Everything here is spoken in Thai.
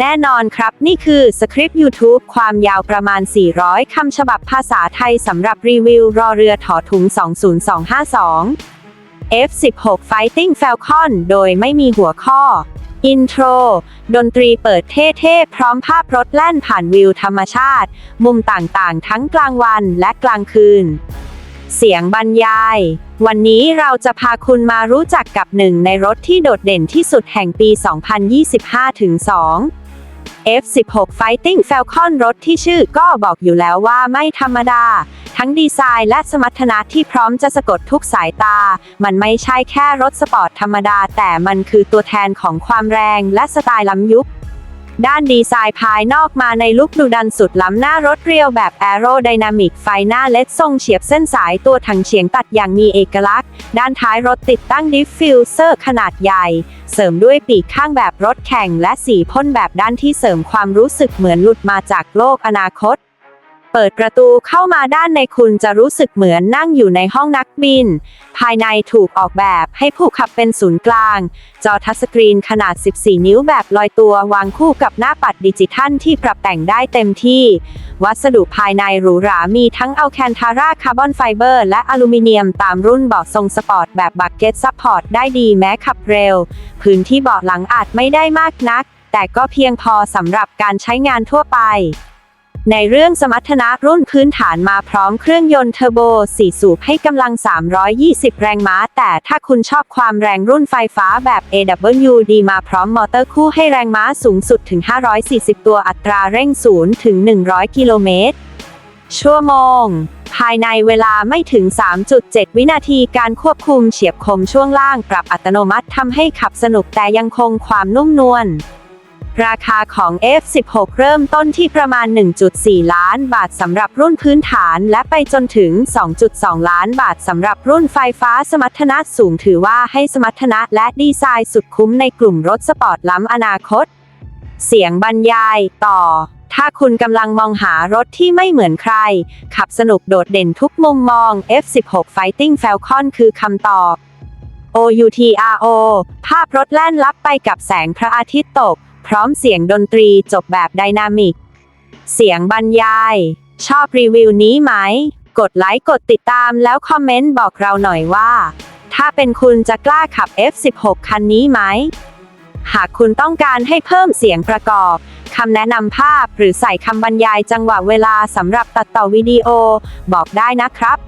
แน่นอนครับ นี่คือสคริปต์ YouTube ความยาวประมาณ 400 คำฉบับภาษาไทยสำหรับรีวิวรอเรือถอถุง 20252 F16 Fighting Falcon โดยไม่มีหัวข้อ อินโทร ดนตรีเปิดเท่ๆ พร้อมภาพรถแล่นผ่านวิวธรรมชาติ มุมต่างๆ ทั้งกลางวันและกลางคืน เสียงบรรยาย วันนี้เราจะพาคุณมารู้จักกับหนึ่งในรถที่โดดเด่นที่สุดแห่งปี 2025-2 F16 Fighting Falcon รถที่ชื่อก็บอกอยู่แล้วว่าไม่ธรรมดา ทั้งดีไซน์และสมรรถนะที่พร้อมจะสะกดทุกสายตา มันไม่ใช่แค่รถสปอร์ตธรรมดา แต่มันคือตัวแทนของความแรงและสไตล์ล้ำยุค ด้านดีไซน์ภายนอกมาในลุคดูดันสุดล้ำหน้ารถเรียวแบบแอโรไดนามิกไฟหน้าเล็ดทรงเฉียบเส้นสายตัวถังเฉียงตัดอย่างมีเอกลักษณ์ ด้านท้ายรถติดตั้งดิฟฟิวเซอร์ขนาดใหญ่ เสริมด้วยปีกข้างแบบรถแข่งและสีพ่นแบบด้านที่เสริมความรู้สึกเหมือนหลุดมาจากโลกอนาคต เปิดประตูเข้ามาด้านในคุณจะรู้สึกเหมือนนั่งอยู่ในห้องนักบิน ภายในถูกออกแบบให้ผู้ขับเป็นศูนย์กลาง จอทัชสกรีนขนาด 14 นิ้วแบบลอยตัววางคู่กับหน้าปัดดิจิทัลที่ปรับแต่งได้เต็มที่ วัสดุภายในหรูหรามีทั้งอัลแคนทาร่าคาร์บอนไฟเบอร์และอลูมิเนียมตามรุ่นเบาะทรงสปอร์ตแบบบักเก็ตซัพพอร์ตได้ดีแม้ขับเร็ว พื้นที่เบาะหลังอาจไม่ได้มากนัก แต่ก็เพียงพอสำหรับการใช้งานทั่วไป ในเรื่องสมรรถนะรุ่นพื้นฐานมาพร้อมเครื่องยนต์เทอร์โบ 4 สูบให้กำลัง 320 แรงม้า แต่ถ้าคุณชอบความแรงรุ่นไฟฟ้าแบบ AWD มาพร้อมมอเตอร์คู่ให้แรงม้าสูงสุดถึง 540 ตัวอัตราเร่ง 0 ถึง 100 กิโลเมตร ชั่วโมง ภายในเวลาไม่ถึง 3.7 วินาทีการควบคุมเฉียบคมช่วงล่างปรับอัตโนมัติทำให้ขับสนุกแต่ยังคงความนุ่มนวล ราคาของ F16 เริ่มต้นที่ประมาณ 1.4 ล้านบาทสำหรับรุ่นพื้นฐาน และไปจนถึง 2.2 ล้านบาทสำหรับรุ่นไฟฟ้าสมรรถนะสูงถือว่าให้สมรรถนะและดีไซน์สุดคุ้มในกลุ่มรถสปอร์ตล้ำอนาคต เสียงบรรยายต่อถ้าคุณกำลังมองหารถที่ไม่เหมือนใคร ขับสนุกโดดเด่นทุกมุมมอง F16 Fighting Falcon คือคำตอบ OUTRO ภาพรถแล่นลับไปกับแสงพระอาทิตย์ตก พร้อมเสียงดนตรีจบแบบไดนามิก เสียงบรรยาย ชอบรีวิวนี้ไหม กดไลค์กดติดตามแล้วคอมเมนต์บอกเราหน่อยว่า ถ้าเป็นคุณจะกล้าขับ F16 คันนี้ไหม หากคุณต้องการให้เพิ่มเสียงประกอบคำแนะนำภาพหรือใส่คำบรรยายจังหวะเวลาสำหรับตัดต่อวิดีโอ บอกได้นะครับ